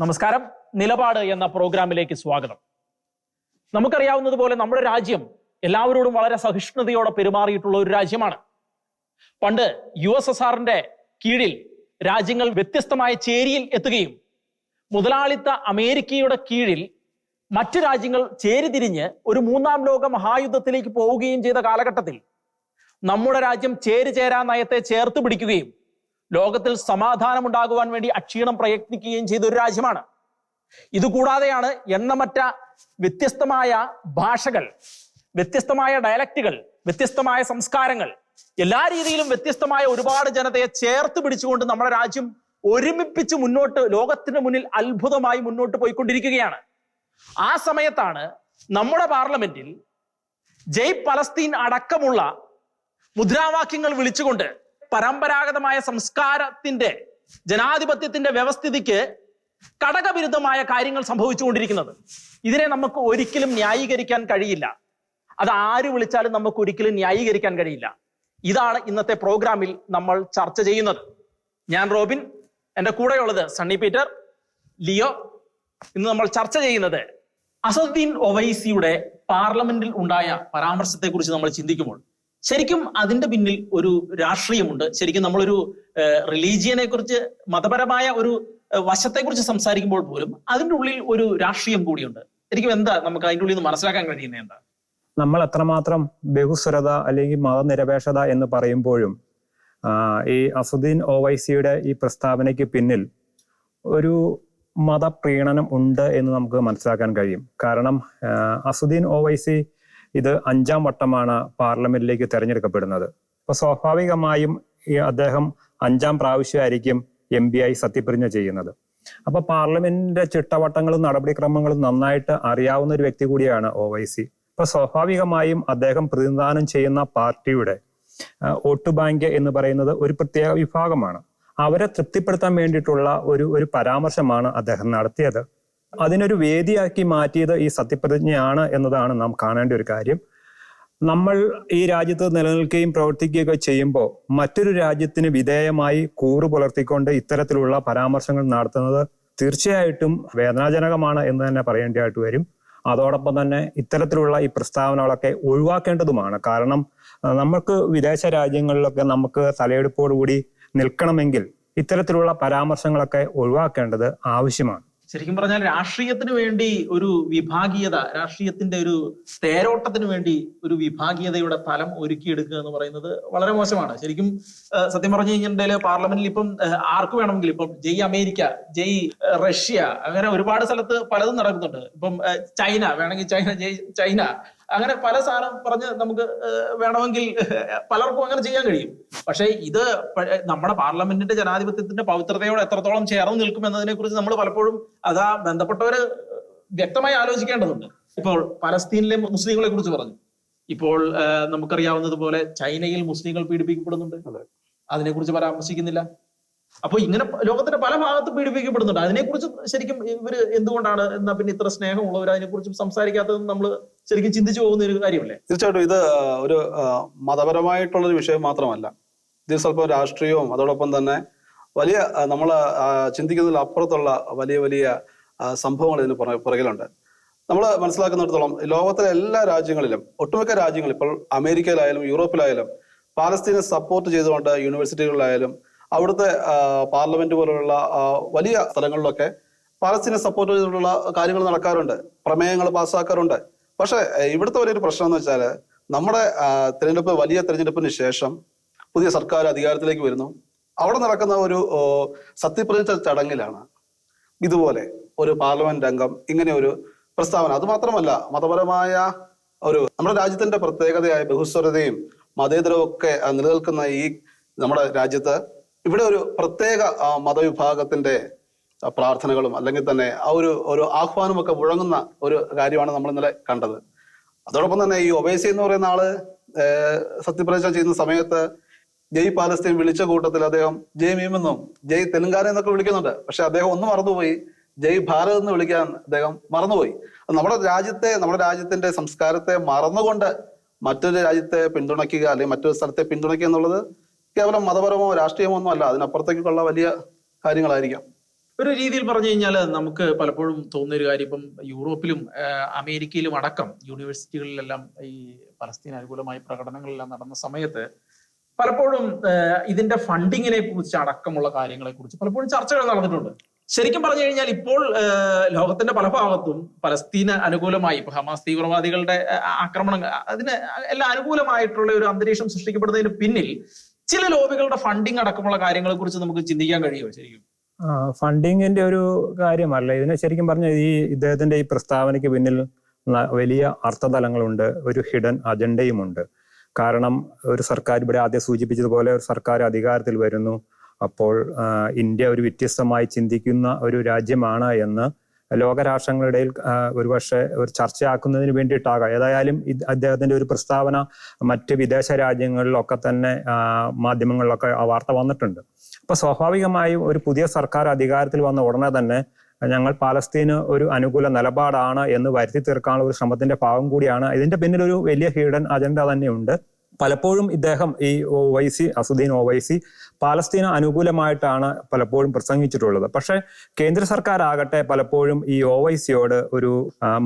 നമസ്കാരം. നിലപാട് എന്ന പ്രോഗ്രാമിലേക്ക് സ്വാഗതം. നമുക്കറിയാവുന്നതുപോലെ നമ്മുടെ രാജ്യം എല്ലാവരോടും വളരെ സഹിഷ്ണുതയോടെ പെരുമാറിയിട്ടുള്ള ഒരു രാജ്യമാണ്. പണ്ട് യു എസ് എസ് ആറിന്റെ കീഴിൽ രാജ്യങ്ങൾ വ്യത്യസ്തമായ ചേരിയിൽ എത്തുകയും മുതലാളിത്ത അമേരിക്കയുടെ കീഴിൽ മറ്റു രാജ്യങ്ങൾ ചേരിതിരിഞ്ഞ് ഒരു മൂന്നാം ലോക മഹായുദ്ധത്തിലേക്ക് പോവുകയും ചെയ്ത കാലഘട്ടത്തിൽ നമ്മുടെ രാജ്യം ചേരി ചേരാ നയത്തെ ചേർത്ത് പിടിക്കുകയും ലോകത്തിൽ സമാധാനം ഉണ്ടാകുവാൻ വേണ്ടി അക്ഷീണം പ്രയത്നിക്കുകയും ചെയ്ത ഒരു രാജ്യമാണ്. ഇതുകൂടാതെയാണ് എണ്ണമറ്റ വ്യത്യസ്തമായ ഭാഷകൾ വ്യത്യസ്തമായ ഡയലക്റ്റുകൾ വ്യത്യസ്തമായ സംസ്കാരങ്ങൾ എല്ലാ രീതിയിലും വ്യത്യസ്തമായ ഒരുപാട് ജനതയെ ചേർത്ത് പിടിച്ചുകൊണ്ട് നമ്മുടെ രാജ്യം ഒരുമിപ്പിച്ച് മുന്നോട്ട് ലോകത്തിന് മുന്നിൽ അത്ഭുതമായി മുന്നോട്ട് പോയിക്കൊണ്ടിരിക്കുകയാണ്. ആ സമയത്താണ് നമ്മുടെ പാർലമെന്റിൽ ജയ് പലസ്തീൻ അടക്കമുള്ള മുദ്രാവാക്യങ്ങൾ വിളിച്ചുകൊണ്ട് പരമ്പരാഗതമായ സംസ്കാരത്തിന്റെ ജനാധിപത്യത്തിന്റെ വ്യവസ്ഥിതിക്ക് ഘടകവിരുദ്ധമായ കാര്യങ്ങൾ സംഭവിച്ചുകൊണ്ടിരിക്കുന്നത്. ഇതിനെ നമുക്ക് ഒരിക്കലും ന്യായീകരിക്കാൻ കഴിയില്ല. അത് ആര് വിളിച്ചാലും നമുക്ക് ഒരിക്കലും ന്യായീകരിക്കാൻ കഴിയില്ല. ഇതാണ് ഇന്നത്തെ പ്രോഗ്രാമിൽ നമ്മൾ ചർച്ച ചെയ്യുന്നത്. ഞാൻ റോബിൻ എന്റെ കൂടെയുള്ളത് സണ്ണി പീറ്റർ ലിയോ. ഇന്ന് നമ്മൾ ചർച്ച ചെയ്യുന്നത് അസദ്ദീൻ ഒവൈസിയുടെ പാർലമെന്റിൽ ഉണ്ടായ പരാമർശത്തെ കുറിച്ച് നമ്മൾ ചിന്തിക്കുമ്പോൾ ശരിക്കും അതിന്റെ പിന്നിൽ ഒരു രാഷ്ട്രീയമുണ്ട്. ശരിക്കും നമ്മളൊരു റിലീജിയനെ കുറിച്ച് മതപരമായ ഒരു വശത്തെക്കുറിച്ച് സംസാരിക്കുമ്പോൾ പോലും അതിന്റെ ഉള്ളിൽ ഒരു രാഷ്ട്രീയം കൂടിയുണ്ട്. ശരിക്കും എന്താ നമുക്ക് അതിന്റെ ഉള്ളിൽ നിന്ന് മനസ്സിലാക്കാൻ കഴിയുന്നത് എന്താ? നമ്മൾ അത്രമാത്രം ബഹുസ്വരത അല്ലെങ്കിൽ മതനിരപേക്ഷത എന്ന് പറയുമ്പോഴും ഈ അസുദ്ദീൻ ഒവൈസിയുടെ ഈ പ്രസ്താവനയ്ക്ക് പിന്നിൽ ഒരു മതപ്രീണനം ഉണ്ട് എന്ന് നമുക്ക് മനസ്സിലാക്കാൻ കഴിയും. കാരണം അസുദ്ദീൻ ഒവൈസി ഇത് അഞ്ചാം വട്ടമാണ് പാർലമെന്റിലേക്ക് തെരഞ്ഞെടുക്കപ്പെടുന്നത്. അപ്പൊ സ്വാഭാവികമായും അദ്ദേഹം അഞ്ചാം പ്രാവശ്യമായിരിക്കും എം പി ആയി സത്യപ്രതിജ്ഞ ചെയ്യുന്നത്. അപ്പൊ പാർലമെന്റിന്റെ ചിട്ടവട്ടങ്ങളും നടപടിക്രമങ്ങളും നന്നായിട്ട് അറിയാവുന്ന ഒരു വ്യക്തി കൂടിയാണ് ഒ വൈ സി. അപ്പൊ സ്വാഭാവികമായും അദ്ദേഹം പ്രതിനിധാനം ചെയ്യുന്ന പാർട്ടിയുടെ വോട്ട് ബാങ്ക് എന്ന് പറയുന്നത് ഒരു പ്രത്യേക വിഭാഗമാണ്. അവരെ തൃപ്തിപ്പെടുത്താൻ വേണ്ടിയിട്ടുള്ള ഒരു ഒരു പരാമർശമാണ് അദ്ദേഹം നടത്തിയത്. അതിനൊരു വേദിയാക്കി മാറ്റിയത് ഈ സത്യപ്രതിജ്ഞയാണ് എന്നതാണ് നാം കാണേണ്ട ഒരു കാര്യം. നമ്മൾ ഈ രാജ്യത്ത് നിലനിൽക്കുകയും പ്രവർത്തിക്കുകയൊക്കെ ചെയ്യുമ്പോൾ മറ്റൊരു രാജ്യത്തിന് വിധേയമായി കൂറു പുലർത്തിക്കൊണ്ട് ഇത്തരത്തിലുള്ള പരാമർശങ്ങൾ നടത്തുന്നത് തീർച്ചയായിട്ടും വേദനാജനകമാണ് എന്ന് തന്നെ പറയേണ്ടതായിട്ട് വരും. അതോടൊപ്പം തന്നെ ഇത്തരത്തിലുള്ള ഈ പ്രസ്താവനകളൊക്കെ ഒഴിവാക്കേണ്ടതുമാണ്. കാരണം നമുക്ക് വിദേശ രാജ്യങ്ങളിലൊക്കെ നമുക്ക് തലയെടുപ്പോടുകൂടി നിൽക്കണമെങ്കിൽ ഇത്തരത്തിലുള്ള പരാമർശങ്ങളൊക്കെ ഒഴിവാക്കേണ്ടത് ആവശ്യമാണ്. ശരിക്കും പറഞ്ഞാൽ രാഷ്ട്രീയത്തിന് വേണ്ടി ഒരു വിഭാഗീയത രാഷ്ട്രീയത്തിന്റെ ഒരു തേരോട്ടത്തിന് വേണ്ടി ഒരു വിഭാഗീയതയുടെ തലം ഒരുക്കിയെടുക്കുക എന്ന് പറയുന്നത് വളരെ മോശമാണ്. ശരിക്കും സത്യം പറഞ്ഞു കഴിഞ്ഞിട്ടുണ്ടെങ്കിൽ പാർലമെന്റിൽ ഇപ്പം ആർക്ക് വേണമെങ്കിലും ഇപ്പം ജയ് അമേരിക്ക ജയ് റഷ്യ അങ്ങനെ ഒരുപാട് സ്ഥലത്ത് പലതും നടക്കുന്നുണ്ട്. ഇപ്പം ചൈന വേണമെങ്കിൽ ചൈന ജയ് ചൈന അങ്ങനെ പല സാധനം പറഞ്ഞ് നമുക്ക് വേണമെങ്കിൽ പലർക്കും അങ്ങനെ ചെയ്യാൻ കഴിയും. പക്ഷേ ഇത് നമ്മുടെ പാർലമെന്റിന്റെ ജനാധിപത്യത്തിന്റെ പവിത്രതയോട് എത്രത്തോളം ചേർന്ന് നിൽക്കും എന്നതിനെ കുറിച്ച് നമ്മൾ പലപ്പോഴും അതാ ബന്ധപ്പെട്ടവര് വ്യക്തമായി ആലോചിക്കേണ്ടതുണ്ട്. ഇപ്പോൾ പലസ്തീനിലെ മുസ്ലിങ്ങളെ കുറിച്ച് പറഞ്ഞു. ഇപ്പോൾ നമുക്കറിയാവുന്നതുപോലെ ചൈനയിൽ മുസ്ലിങ്ങൾ പീഡിപ്പിക്കപ്പെടുന്നുണ്ട്. അതിനെക്കുറിച്ച് പരാമർശിക്കുന്നില്ല. അപ്പൊ ഇങ്ങനെ ലോകത്തിന്റെ പല ഭാഗത്തും പീഡിപ്പിക്കപ്പെടുന്നുണ്ട്. അതിനെക്കുറിച്ച് ശരിക്കും ഇവർ എന്തുകൊണ്ടാണ് എന്നാ പിന്നെ ഇത്ര സ്നേഹമുള്ളവർ അതിനെക്കുറിച്ചും സംസാരിക്കാത്തതെന്ന് നമ്മൾ ശരിക്കും ചിന്തിച്ചു പോകുന്ന ഒരു കാര്യമല്ലേ? തീർച്ചയായിട്ടും ഇത് ഒരു മതപരമായിട്ടുള്ള ഒരു വിഷയം മാത്രമല്ല. ഇത് സ്വല്പം രാഷ്ട്രീയവും അതോടൊപ്പം തന്നെ വലിയ നമ്മൾ ചിന്തിക്കുന്നതിൽ അപ്പുറത്തുള്ള വലിയ വലിയ സംഭവങ്ങൾ ഇതിന് പുറകിലുണ്ട്. നമ്മൾ മനസ്സിലാക്കുന്നിടത്തോളം ലോകത്തിലെ എല്ലാ രാജ്യങ്ങളിലും ഒട്ടുമിക്ക രാജ്യങ്ങളിൽ ഇപ്പോൾ അമേരിക്കയിലായാലും യൂറോപ്പിലായാലും പാലസ്തീനെ സപ്പോർട്ട് ചെയ്തുകൊണ്ട് യൂണിവേഴ്സിറ്റികളിലായാലും അവിടുത്തെ പാർലമെന്റ് പോലുള്ള വലിയ സ്ഥലങ്ങളിലൊക്കെ പാലസ്തീനെ സപ്പോർട്ട് ചെയ്തിട്ടുള്ള കാര്യങ്ങൾ നടക്കാറുണ്ട്. പ്രമേയങ്ങൾ പാസ്സാക്കാറുണ്ട്. പക്ഷേ ഇവിടുത്തെ വലിയൊരു പ്രശ്നം എന്ന് വെച്ചാൽ നമ്മുടെ തിരഞ്ഞെടുപ്പ് വലിയ തിരഞ്ഞെടുപ്പിന് ശേഷം പുതിയ സർക്കാർ അധികാരത്തിലേക്ക് വരുന്നു. അവിടെ നടക്കുന്ന ഒരു സത്യപ്രതിജ്ഞ ചടങ്ങിലാണ് ഇതുപോലെ ഒരു പാർലമെന്റ് അംഗം ഇങ്ങനെ ഒരു പ്രസ്താവന. അത് മാത്രമല്ല മതപരമായ ഒരു നമ്മുടെ രാജ്യത്തിന്റെ പ്രത്യേകതയായ ബഹുസ്വരതയും മതേതരവും ഒക്കെ നിലനിൽക്കുന്ന ഈ നമ്മുടെ രാജ്യത്ത് ഇവിടെ ഒരു പ്രത്യേക മതവിഭാഗത്തിന്റെ പ്രാർത്ഥനകളും അല്ലെങ്കിൽ തന്നെ ആ ഒരു ഒരു ആഹ്വാനമൊക്കെ മുഴങ്ങുന്ന ഒരു കാര്യമാണ് നമ്മൾ ഇന്നലെ കണ്ടത്. അതോടൊപ്പം തന്നെ ഈ ഒബേസി എന്ന് പറയുന്ന ആൾ സത്യപ്രതിജ്ഞ ചെയ്യുന്ന സമയത്ത് ജയ് പാലസ്തീൻ വിളിച്ച കൂട്ടത്തിൽ അദ്ദേഹം ജയ് മീമെന്നും ജയ് തെലുങ്കാന എന്നൊക്കെ വിളിക്കുന്നുണ്ട്. പക്ഷെ അദ്ദേഹം ഒന്ന് മറന്നുപോയി. ജയ് ഭാരത് എന്ന് വിളിക്കാൻ അദ്ദേഹം മറന്നുപോയി. നമ്മുടെ രാജ്യത്തെ നമ്മുടെ രാജ്യത്തിന്റെ സംസ്കാരത്തെ മറന്നുകൊണ്ട് മറ്റൊരു രാജ്യത്തെ പിന്തുണയ്ക്കുക അല്ലെങ്കിൽ മറ്റൊരു സ്ഥലത്തെ പിന്തുണയ്ക്കുക എന്നുള്ളത് കേവലം മതപരമോ രാഷ്ട്രീയമോ ഒന്നും അല്ല. അതിനപ്പുറത്തേക്കുള്ള വലിയ കാര്യങ്ങളായിരിക്കാം. ഒരു രീതിയിൽ പറഞ്ഞു കഴിഞ്ഞാൽ നമുക്ക് പലപ്പോഴും തോന്നുന്ന ഒരു കാര്യം. ഇപ്പം യൂറോപ്പിലും അമേരിക്കയിലും അടക്കം യൂണിവേഴ്സിറ്റികളിലെല്ലാം ഈ പലസ്തീൻ അനുകൂലമായ പ്രകടനങ്ങളെല്ലാം നടന്ന സമയത്ത് പലപ്പോഴും ഇതിന്റെ ഫണ്ടിങ്ങിനെ കുറിച്ച് അടക്കമുള്ള കാര്യങ്ങളെ കുറിച്ച് പലപ്പോഴും ചർച്ചകൾ നടന്നിട്ടുണ്ട്. ശരിക്കും പറഞ്ഞു കഴിഞ്ഞാൽ ഇപ്പോൾ ലോകത്തിന്റെ പല ഭാഗത്തും പലസ്തീന് അനുകൂലമായി ഇപ്പൊ ഹമാസ് തീവ്രവാദികളുടെ ആക്രമണങ്ങൾ അതിന് എല്ലാം അനുകൂലമായിട്ടുള്ള ഒരു അന്തരീക്ഷം സൃഷ്ടിക്കപ്പെടുന്നതിന് പിന്നിൽ ചില ലോബികളുടെ ഫണ്ടിങ് അടക്കമുള്ള കാര്യങ്ങളെ കുറിച്ച് നമുക്ക് ചിന്തിക്കാൻ കഴിയുമോ ശരിക്കും? ഫണ്ടിങ്ങിന്റെ ഒരു കാര്യമല്ല. ഇതിനെ ശരിക്കും പറഞ്ഞാൽ ഈ ഇദ്ദേഹത്തിന്റെ ഈ പ്രസ്താവനയ്ക്ക് പിന്നിൽ വലിയ അർത്ഥതലങ്ങളുണ്ട്. ഒരു ഹിഡൻ അജണ്ടയുമുണ്ട് കാരണം ഒരു സർക്കാർ ഇവിടെ ആദ്യം സൂചിപ്പിച്ചതുപോലെ ഒരു സർക്കാർ അധികാരത്തിൽ വരുന്നു. അപ്പോൾ ഇന്ത്യ ഒരു വ്യത്യസ്തമായി ചിന്തിക്കുന്ന ഒരു രാജ്യമാണ് എന്ന് ലോകരാഷ്ട്രങ്ങളുടെ ഇടയിൽ ആ, ഒരുപക്ഷെ ഒരു ചർച്ചയാക്കുന്നതിന് വേണ്ടിയിട്ടാകാം. ഏതായാലും അദ്ദേഹത്തിന്റെ ഒരു പ്രസ്താവന മറ്റ് വിദേശ രാജ്യങ്ങളിലൊക്കെ തന്നെ മാധ്യമങ്ങളിലൊക്കെ ആ വാർത്ത വന്നിട്ടുണ്ട്. അപ്പൊ സ്വാഭാവികമായും ഒരു പുതിയ സർക്കാർ അധികാരത്തിൽ വന്ന ഉടനെ തന്നെ ഞങ്ങൾ പാലസ്തീന് ഒരു അനുകൂല നിലപാടാണ് എന്ന് വരുത്തി തീർക്കാനുള്ള ഒരു ശ്രമത്തിന്റെ ഭാഗം കൂടിയാണ്. ഇതിന്റെ പിന്നിൽ ഒരു വലിയ ഹിഡൻ അജണ്ട തന്നെയുണ്ട്. പലപ്പോഴും ഇദ്ദേഹം ഈ ഒവൈസി അസുദ്ദീൻ ഒവൈസി പാലസ്തീന അനുകൂലമായിട്ടാണ് പലപ്പോഴും പ്രസംഗിച്ചിട്ടുള്ളത്. പക്ഷെ കേന്ദ്ര സർക്കാർ ആകട്ടെ പലപ്പോഴും ഈ ഒവൈസിയോട് ഒരു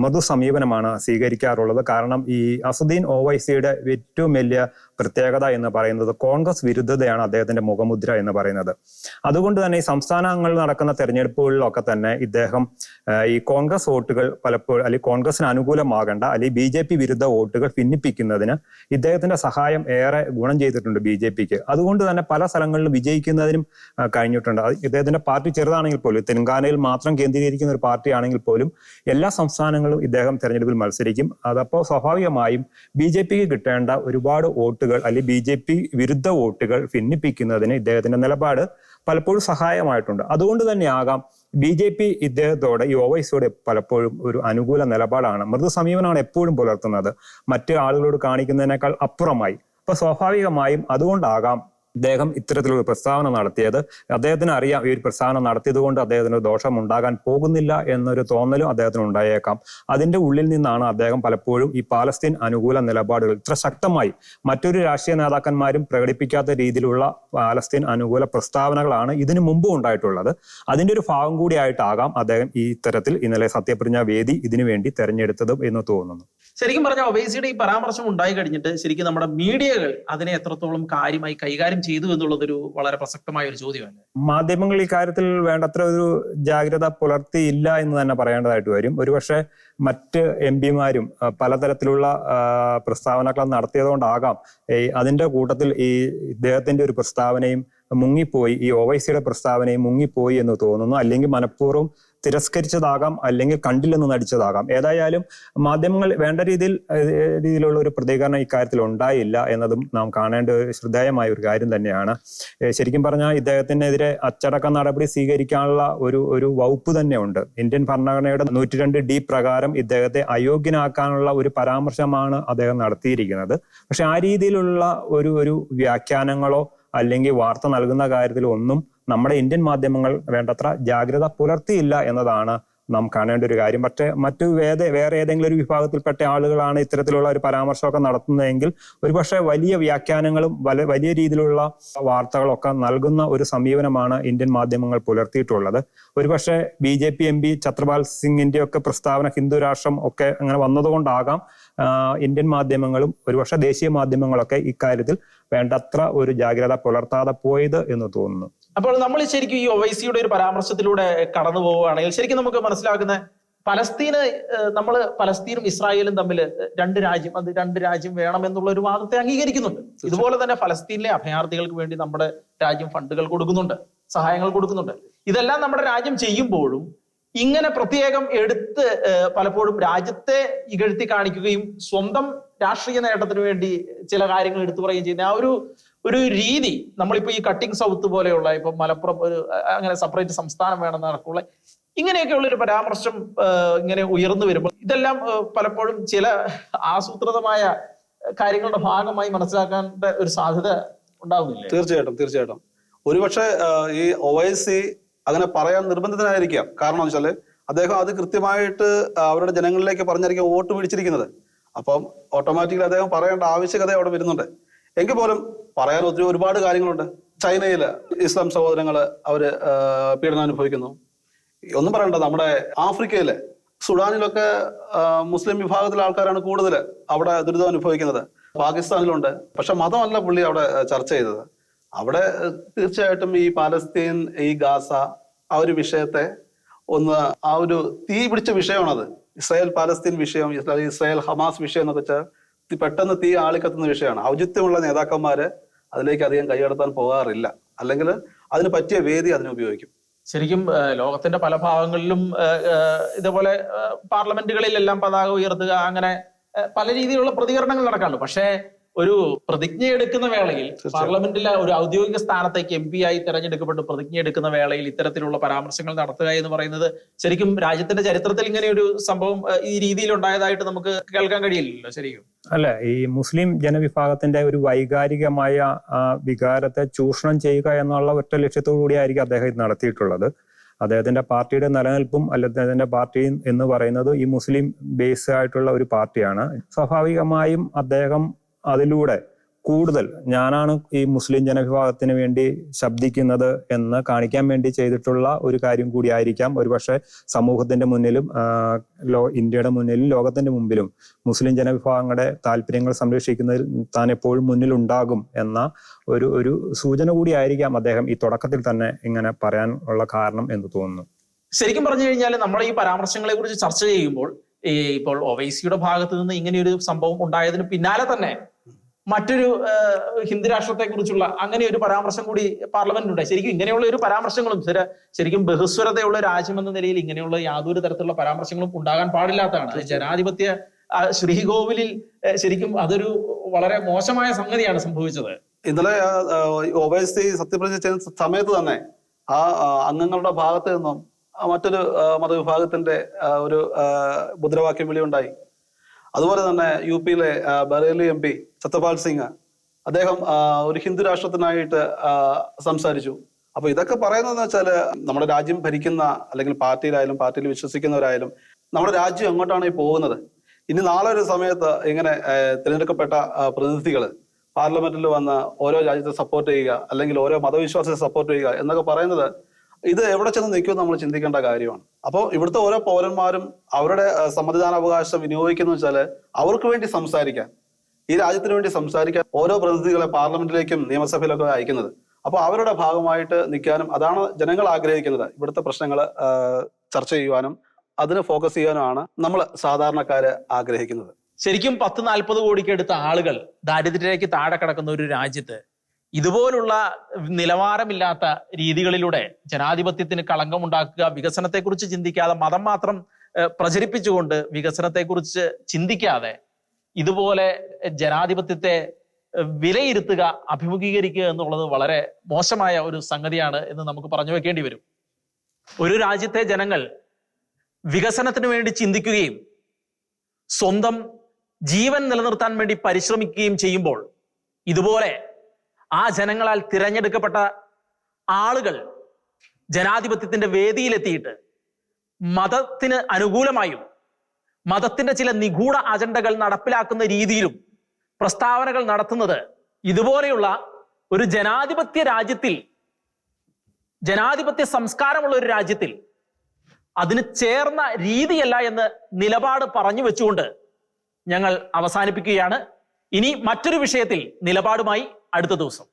മൃദു സമീപനമാണ് സ്വീകരിക്കാറുള്ളത്. കാരണം ഈ അസുദ്ദീൻ ഒവൈസിയുടെ ഏറ്റവും വലിയ പ്രത്യേകത എന്ന് പറയുന്നത് കോൺഗ്രസ് വിരുദ്ധതയാണ് അദ്ദേഹത്തിന്റെ മുഖമുദ്ര എന്ന് പറയുന്നത്. അതുകൊണ്ട് തന്നെ ഈ സംസ്ഥാനങ്ങളിൽ നടക്കുന്ന തെരഞ്ഞെടുപ്പുകളിലൊക്കെ തന്നെ ഇദ്ദേഹം ഈ കോൺഗ്രസ് വോട്ടുകൾ പലപ്പോഴും അല്ലെങ്കിൽ കോൺഗ്രസിന് അനുകൂലമാകേണ്ട അല്ലെങ്കിൽ ബി ജെ പി വിരുദ്ധ വോട്ടുകൾ ഭിന്നിപ്പിക്കുന്നതിന് ഇദ്ദേഹത്തിന്റെ സഹായം ഏറെ ഗുണം ചെയ്തിട്ടുണ്ട് ബി ജെ പിക്ക്. അതുകൊണ്ട് തന്നെ പല സ്ഥലങ്ങളിലും വിജയിക്കുന്നതിനും കഴിഞ്ഞിട്ടുണ്ട്. ഇദ്ദേഹത്തിന്റെ പാർട്ടി ചെറുതാണെങ്കിൽ പോലും തെലങ്കാനയിൽ മാത്രം കേന്ദ്രീകരിക്കുന്ന ഒരു പാർട്ടി ആണെങ്കിൽ പോലും എല്ലാ സംസ്ഥാനങ്ങളും ഇദ്ദേഹം തെരഞ്ഞെടുപ്പിൽ മത്സരിക്കും. അതപ്പോൾ സ്വാഭാവികമായും ബി ജെ പിക്ക് കിട്ടേണ്ട ഒരുപാട് വോട്ടുകൾ അല്ലെങ്കിൽ ബി ജെ പി വിരുദ്ധ വോട്ടുകൾ ഭിന്നിപ്പിക്കുന്നതിന് ഇദ്ദേഹത്തിന്റെ നിലപാട് പലപ്പോഴും സഹായമായിട്ടുണ്ട്. അതുകൊണ്ട് തന്നെയാകാം ബി ജെ പി ഇദ്ദേഹത്തോട് ഈ ഒവൈസിയോട് പലപ്പോഴും ഒരു അനുകൂല നിലപാടാണ്. മൃദു സമീപനമാണ് എപ്പോഴും പുലർത്തുന്നത്. മറ്റ് ആളുകളോട് കാണിക്കുന്നതിനേക്കാൾ അപ്പുറമായി. അപ്പൊ സ്വാഭാവികമായും അതുകൊണ്ടാകാം അദ്ദേഹം ഇത്തരത്തിലൊരു പ്രസ്താവന നടത്തിയത്. അദ്ദേഹത്തിന് അറിയാം ഈ ഒരു പ്രസ്താവന നടത്തിയത് കൊണ്ട് അദ്ദേഹത്തിന് ദോഷം ഉണ്ടാകാൻ പോകുന്നില്ല എന്നൊരു തോന്നലും അദ്ദേഹത്തിന് ഉണ്ടായേക്കാം അതിന്റെ ഉള്ളിൽ നിന്നാണ് അദ്ദേഹം പലപ്പോഴും ഈ പാലസ്തീൻ അനുകൂല നിലപാടുകൾ ഇത്ര ശക്തമായി മറ്റൊരു രാഷ്ട്രീയ നേതാക്കന്മാരും പ്രകടിപ്പിക്കാത്ത രീതിയിലുള്ള പാലസ്തീൻ അനുകൂല പ്രസ്താവനകളാണ് ഇതിനു മുമ്പ് ഉണ്ടായിട്ടുള്ളത്. അതിന്റെ ഒരു ഭാഗം കൂടിയായിട്ടാകാം അദ്ദേഹം ഈ തരത്തിൽ ഇന്നലെ സത്യപ്രതിജ്ഞ വേദി ഇതിനു വേണ്ടി തെരഞ്ഞെടുത്തതും എന്ന് തോന്നുന്നു. ശരിക്കും പറഞ്ഞാൽ ഒബേസിയുടെ ഈ പരാമർശം ഉണ്ടായി കഴിഞ്ഞിട്ട് ശരിക്കും നമ്മുടെ മീഡിയകൾ അതിനെ എത്രത്തോളം കാര്യമായി കൈകാര്യം ചെയ്തു എന്നുള്ളതൊരു വളരെ പ്രസക്തമായ ഒരു ചോദ്യമാണ്. മാധ്യമങ്ങൾ ഈ കാര്യത്തിൽ വേണ്ടത്ര ഒരു ജാഗ്രത പുലർത്തിയില്ല എന്ന് തന്നെ പറയേണ്ടതായിട്ട് വരും. ഒരുപക്ഷെ മറ്റ് എം പിമാരും പലതരത്തിലുള്ള പ്രസ്താവനകൾ നടത്തിയതുകൊണ്ടാകാം. അതിന്റെ കൂട്ടത്തിൽ ഈ ഇദ്ദേഹത്തിന്റെ ഒരു പ്രസ്താവനയും മുങ്ങിപ്പോയി ഈ ഒവൈസിയുടെ പ്രസ്താവനയും മുങ്ങിപ്പോയി എന്ന് തോന്നുന്നു. അല്ലെങ്കിൽ മനഃപൂർവം തിരസ്കരിച്ചതാകാം അല്ലെങ്കിൽ കണ്ടില്ലെന്ന് നടിച്ചതാകാം. ഏതായാലും മാധ്യമങ്ങൾ വേണ്ട രീതിയിൽ രീതിയിലുള്ള ഒരു പ്രതികരണം ഇക്കാര്യത്തിൽ ഉണ്ടായില്ല എന്നതും നാം കാണേണ്ട ഒരു ശ്രദ്ധേയമായ ഒരു കാര്യം തന്നെയാണ്. ശരിക്കും പറഞ്ഞാൽ ഇദ്ദേഹത്തിനെതിരെ അച്ചടക്ക നടപടി സ്വീകരിക്കാനുള്ള ഒരു ഒരു വകുപ്പ് തന്നെ ഉണ്ട് ഇന്ത്യൻ ഭരണഘടനയുടെ നൂറ്റി രണ്ട് ഡി പ്രകാരം ഇദ്ദേഹത്തെ അയോഗ്യനാക്കാനുള്ള ഒരു പരാമർശമാണ് അദ്ദേഹം നടത്തിയിരിക്കുന്നത്. പക്ഷെ ആ രീതിയിലുള്ള ഒരു ഒരു വ്യാഖ്യാനങ്ങളോ അല്ലെങ്കിൽ വാർത്ത നൽകുന്ന കാര്യത്തിലോ ഒന്നും നമ്മുടെ ഇന്ത്യൻ മാധ്യമങ്ങൾ വേണ്ടത്ര ജാഗ്രത പുലർത്തിയില്ല എന്നതാണ് നാം കാണേണ്ട ഒരു കാര്യം. പക്ഷേ മറ്റു വേദ വേറെ ഏതെങ്കിലും ഒരു വിഭാഗത്തിൽപ്പെട്ട ആളുകളാണ് ഇത്തരത്തിലുള്ള ഒരു പരാമർശമൊക്കെ നടത്തുന്നതെങ്കിൽ ഒരുപക്ഷെ വലിയ വ്യാഖ്യാനങ്ങളും വല വലിയ രീതിയിലുള്ള വാർത്തകളൊക്കെ നൽകുന്ന ഒരു സമീപനമാണ് ഇന്ത്യൻ മാധ്യമങ്ങൾ പുലർത്തിയിട്ടുള്ളത്. ഒരുപക്ഷെ B J P M P Chhatrapal സിംഗിന്റെ ഒക്കെ പ്രസ്താവന ഹിന്ദു രാഷ്ട്രം ഒക്കെ അങ്ങനെ വന്നതുകൊണ്ടാകാം. ഇന്ത്യൻ മാധ്യമങ്ങളും ഒരുപക്ഷെ ദേശീയ മാധ്യമങ്ങളൊക്കെ ഇക്കാര്യത്തിൽ വേണ്ടത്ര ഒരു ജാഗ്രത പുലർത്താതെ പോയത് എന്ന് തോന്നുന്നു. അപ്പോൾ നമ്മൾ ശരിക്കും ഈ ഒവൈസിയുടെ ഒരു പരാമർശത്തിലൂടെ കടന്നു പോവുകയാണെങ്കിൽ ശരിക്കും നമുക്ക് മനസ്സിലാക്കുന്ന പലസ്തീന് നമ്മൾ പലസ്തീനും ഇസ്രായേലും തമ്മിൽ രണ്ട് രാജ്യം അത് രണ്ട് രാജ്യം വേണമെന്നുള്ള ഒരു വാദത്തെ അംഗീകരിക്കുന്നുണ്ട്. ഇതുപോലെ തന്നെ ഫലസ്തീനിലെ അഭയാർത്ഥികൾക്ക് വേണ്ടി നമ്മുടെ രാജ്യം ഫണ്ടുകൾ കൊടുക്കുന്നുണ്ട് സഹായങ്ങൾ കൊടുക്കുന്നുണ്ട്. ഇതെല്ലാം നമ്മുടെ രാജ്യം ചെയ്യുമ്പോഴും ഇങ്ങനെ പ്രത്യേകം എടുത്ത് പലപ്പോഴും രാജ്യത്തെ ഇകഴ്ത്തി കാണിക്കുകയും സ്വന്തം രാഷ്ട്രീയ നേട്ടത്തിന് വേണ്ടി ചില കാര്യങ്ങൾ എടുത്തു പറയുകയും ചെയ്യുന്ന ആ ഒരു ഒരു രീതി നമ്മളിപ്പോ ഈ കട്ടിംഗ് സൗത്ത് പോലെയുള്ള ഇപ്പൊ മലപ്പുറം ഒരു അങ്ങനെ സെപ്പറേറ്റ് സംസ്ഥാനം വേണമെന്ന് നടക്കുള്ള ഇങ്ങനെയൊക്കെയുള്ള ഒരു പരാമർശം ഇങ്ങനെ ഉയർന്നു വരുമ്പോൾ ഇതെല്ലാം പലപ്പോഴും ചില ആസൂത്രിതമായ കാര്യങ്ങളുടെ ഭാഗമായി മനസ്സിലാക്കേണ്ട ഒരു സാധ്യത ഉണ്ടാവുന്നില്ല? തീർച്ചയായിട്ടും തീർച്ചയായിട്ടും. ഒരുപക്ഷെ ഈ ഒവൈസി അങ്ങനെ പറയാൻ നിർബന്ധിതനായിരിക്കാം. കാരണം എന്ന് വെച്ചാൽ അദ്ദേഹം അത് കൃത്യമായിട്ട് അവരുടെ ജനങ്ങളിലേക്ക് പറഞ്ഞായിരിക്കും വോട്ട് പിടിച്ചിരിക്കുന്നത്. അപ്പം ഓട്ടോമാറ്റിക്കലി അദ്ദേഹം പറയേണ്ട ആവശ്യകത അവിടെ വരുന്നുണ്ട്. എങ്കിൽ പോലും പറയാൻ ഒത്തിരി ഒരുപാട് കാര്യങ്ങളുണ്ട്. ചൈനയിൽ ഇസ്ലാം സഹോദരങ്ങൾ അവർ പീഡനം അനുഭവിക്കുന്നു. ഒന്നും പറയണ്ട നമ്മുടെ ആഫ്രിക്കയിൽ സുഡാനിലൊക്കെ മുസ്ലിം വിഭാഗത്തിലെ ആൾക്കാരാണ് കൂടുതൽ അവിടെ ദുരിതം അനുഭവിക്കുന്നത്. പാകിസ്ഥാനിലുണ്ട്. പക്ഷെ മതമല്ല പുള്ളി അവിടെ ചർച്ച ചെയ്തത്. അവിടെ തീർച്ചയായിട്ടും ഈ പാലസ്തീൻ ഈ ഗാസ ആ ഒരു വിഷയത്തെ ഒന്ന് ആ ഒരു തീ പിടിച്ച വിഷയമാണത്. ഇസ്രായേൽ പാലസ്തീൻ വിഷയം ഇസ്രായേൽ ഹമാസ് വിഷയം എന്നൊക്കെ വെച്ചാൽ പെട്ടെന്ന് തീ ആളിക്കത്തുന്ന വിഷയമാണ്. ഔചിത്യമുള്ള നേതാക്കന്മാര് അതിലേക്ക് അധികം കൈയടത്താൻ പോകാറില്ല. അല്ലെങ്കിൽ അതിന് പറ്റിയ വേദി അതിന് ഉപയോഗിക്കും. ശരിക്കും ലോകത്തിന്റെ പല ഭാഗങ്ങളിലും ഇതേപോലെ പാർലമെന്റുകളിലെല്ലാം പതാക ഉയർത്തുക അങ്ങനെ പല രീതിയിലുള്ള പ്രതികരണങ്ങൾ നടക്കാറുണ്ട്. പക്ഷേ ഒരു പ്രതിജ്ഞ എടുക്കുന്ന വേളയിൽ പാർലമെന്റിലെ ഒരു ഔദ്യോഗിക സ്ഥാനത്തേക്ക് എം പി ആയി തെരഞ്ഞെടുക്കപ്പെട്ട് പ്രതിജ്ഞ എടുക്കുന്ന വേളയിൽ ഇത്തരത്തിലുള്ള പരാമർശങ്ങൾ നടത്തുക എന്ന് പറയുന്നത് ശരിക്കും രാജ്യത്തിന്റെ ചരിത്രത്തിൽ ഇങ്ങനെ ഒരു സംഭവം ഈ രീതിയിൽ ഉണ്ടായതായിട്ട് നമുക്ക് കേൾക്കാൻ കഴിയില്ലല്ലോ ശരിക്കും. അല്ല ഈ മുസ്ലിം ജനവിഭാഗത്തിന്റെ ഒരു വൈകാരികമായ വികാരത്തെ ചൂഷണം ചെയ്യുക എന്നുള്ള ഒറ്റ ലക്ഷ്യത്തോടു കൂടിയായിരിക്കും അദ്ദേഹം ഇത് നടത്തിയിട്ടുള്ളത്. അദ്ദേഹത്തിന്റെ പാർട്ടിയുടെ നിലനിൽപ്പും അല്ല അദ്ദേഹത്തിന്റെ പാർട്ടി എന്ന് പറയുന്നത് ഈ മുസ്ലിം ബേസ് ആയിട്ടുള്ള ഒരു പാർട്ടിയാണ്. സ്വാഭാവികമായും അദ്ദേഹം അതിലൂടെ കൂടുതൽ ഞാനാണ് ഈ മുസ്ലിം ജനവിഭാഗത്തിന് വേണ്ടി ശബ്ദിക്കുന്നത് എന്ന് കാണിക്കാൻ വേണ്ടി ചെയ്തിട്ടുള്ള ഒരു കാര്യം കൂടിയായിരിക്കാം ഒരുപക്ഷെ സമൂഹത്തിന്റെ മുന്നിലും ലോ ഇന്ത്യയുടെ മുന്നിലും ലോകത്തിന്റെ മുമ്പിലും മുസ്ലിം ജനവിഭാഗങ്ങളുടെ താല്പര്യങ്ങൾ സംരക്ഷിക്കുന്നതിൽ താൻ എപ്പോഴും മുന്നിലുണ്ടാകും എന്ന ഒരു ഒരു സൂചന കൂടിയായിരിക്കാം അദ്ദേഹം ഈ തുടക്കത്തിൽ തന്നെ ഇങ്ങനെ പറയാൻ ഉള്ള കാരണം എന്ന് തോന്നുന്നു. ശരിക്കും പറഞ്ഞു കഴിഞ്ഞാൽ നമ്മൾ ഈ പരാമർശങ്ങളെ കുറിച്ച് ചർച്ച ചെയ്യുമ്പോൾ ഇപ്പോൾ ഒവൈസിയുടെ ഭാഗത്ത് നിന്ന് ഒരു സംഭവം ഉണ്ടായതിന് പിന്നാലെ തന്നെ മറ്റൊരു ഹിന്ദു രാഷ്ട്രത്തെ കുറിച്ചുള്ള അങ്ങനെ ഒരു പരാമർശം കൂടി പാർലമെന്റിലുണ്ട് ശരിക്കും ഇങ്ങനെയുള്ള ഒരു പരാമർശങ്ങളും ശരി- ശരിക്കും ബഹുസ്വരതയുള്ള രാജ്യം എന്ന നിലയിൽ ഇങ്ങനെയുള്ള യാതൊരു തരത്തിലുള്ള പരാമർശങ്ങളും ഉണ്ടാകാൻ പാടില്ലാത്തതാണ്. ജനാധിപത്യ ശ്രീകോവിലിൽ ശരിക്കും അതൊരു വളരെ മോശമായ സംഗതിയാണ് സംഭവിച്ചത്. ഇന്നലെ ഒബൈസി സത്യപ്രതിജ്ഞ ചെയ്യുന്ന സമയത്ത് തന്നെ ആ അംഗങ്ങളുടെ ഭാഗത്ത് നിന്നും മറ്റൊരു മതവിഭാഗത്തിന്റെ ഒരു മുദ്രാവാക്യം വിളി ഉണ്ടായി അതുപോലെ തന്നെ യു പിയിലെ ബറേലി എം പി സത്യപാൽ സിംഗ് അദ്ദേഹം ഒരു ഹിന്ദു രാഷ്ട്രത്തിനായിട്ട് സംസാരിച്ചു. അപ്പൊ ഇതൊക്കെ പറയുന്നതെന്ന് വെച്ചാൽ നമ്മുടെ രാജ്യം ഭരിക്കുന്ന അല്ലെങ്കിൽ പാർട്ടിയിലായാലും പാർട്ടിയിൽ വിശ്വസിക്കുന്നവരായാലും നമ്മുടെ രാജ്യം എങ്ങോട്ടാണ് ഈ പോകുന്നത്? ഇനി നാളെ ഒരു സമയത്ത് ഇങ്ങനെ തിരഞ്ഞെടുക്കപ്പെട്ട പ്രതിനിധികൾ പാർലമെന്റിൽ വന്ന് ഓരോ രാജ്യത്തെ സപ്പോർട്ട് ചെയ്യുക അല്ലെങ്കിൽ ഓരോ മതവിശ്വാസത്തെ സപ്പോർട്ട് ചെയ്യുക എന്നൊക്കെ പറയുന്നത് ഇത് എവിടെ ചെന്ന് നിൽക്കുമെന്ന് നമ്മൾ ചിന്തിക്കേണ്ട കാര്യമാണ്. അപ്പോൾ ഇവിടുത്തെ ഓരോ പൗരന്മാരും അവരുടെ സമ്മതിദാനാവകാശം വിനിയോഗിക്കുന്ന വെച്ചാൽ അവർക്ക് വേണ്ടി സംസാരിക്കാൻ ഈ രാജ്യത്തിന് വേണ്ടി സംസാരിക്കാൻ ഓരോ പ്രതിനിധികളെ പാർലമെന്റിലേക്കും നിയമസഭയിലൊക്കെ അയക്കുന്നത്. അപ്പോൾ അവരുടെ ഭാഗമായിട്ട് നിൽക്കാനും അതാണ് ജനങ്ങൾ ആഗ്രഹിക്കുന്നത്. ഇവിടുത്തെ പ്രശ്നങ്ങൾ ചർച്ച ചെയ്യുവാനും അതിന് ഫോക്കസ് ചെയ്യാനുമാണ് നമ്മൾ സാധാരണക്കാര് ആഗ്രഹിക്കുന്നത്. ശരിക്കും പത്ത് നാൽപ്പത് കോടിക്ക് അടുത്ത ആളുകൾ ദാരിദ്ര്യത്തിലേക്ക് താഴെ കിടക്കുന്ന ഒരു രാജ്യത്ത് ഇതുപോലുള്ള നിലവാരമില്ലാത്ത രീതികളിലൂടെ ജനാധിപത്യത്തിന് കളങ്കമുണ്ടാക്കുക വികസനത്തെക്കുറിച്ച് ചിന്തിക്കാതെ മതം മാത്രം പ്രചരിപ്പിച്ചുകൊണ്ട് വികസനത്തെക്കുറിച്ച് ചിന്തിക്കാതെ ഇതുപോലെ ജനാധിപത്യത്തെ വിലയിരുത്തുക അഭിമുഖീകരിക്കുക എന്നുള്ളത് വളരെ മോശമായ ഒരു സംഗതിയാണ് എന്ന് നമുക്ക് പറഞ്ഞു വെക്കേണ്ടി വരും. ഒരു രാജ്യത്തെ ജനങ്ങൾ വികസനത്തിന് വേണ്ടി ചിന്തിക്കുകയും സ്വന്തം ജീവൻ നിലനിർത്താൻ വേണ്ടി പരിശ്രമിക്കുകയും ചെയ്യുമ്പോൾ ഇതുപോലെ ആ ജനങ്ങളാൽ തിരഞ്ഞെടുക്കപ്പെട്ട ആളുകൾ ജനാധിപത്യത്തിന്റെ വേദിയിലെത്തിയിട്ട് മതത്തിന് അനുകൂലമായും മതത്തിന്റെ ചില നിഗൂഢ അജണ്ടകൾ നടപ്പിലാക്കുന്ന രീതിയിലും പ്രസ്താവനകൾ നടത്തുന്നത് ഇതുപോലെയുള്ള ഒരു ജനാധിപത്യ രാജ്യത്തിൽ ജനാധിപത്യ സംസ്കാരമുള്ള ഒരു രാജ്യത്തിൽ അതിന് ചേർന്ന രീതിയല്ല എന്ന് നിലപാട് പറഞ്ഞു വെച്ചുകൊണ്ട് ഞങ്ങൾ അവസാനിപ്പിക്കുകയാണ്. ഇനി മറ്റൊരു വിഷയത്തിൽ നിലപാടുമായി അടുത്ത ദിവസം.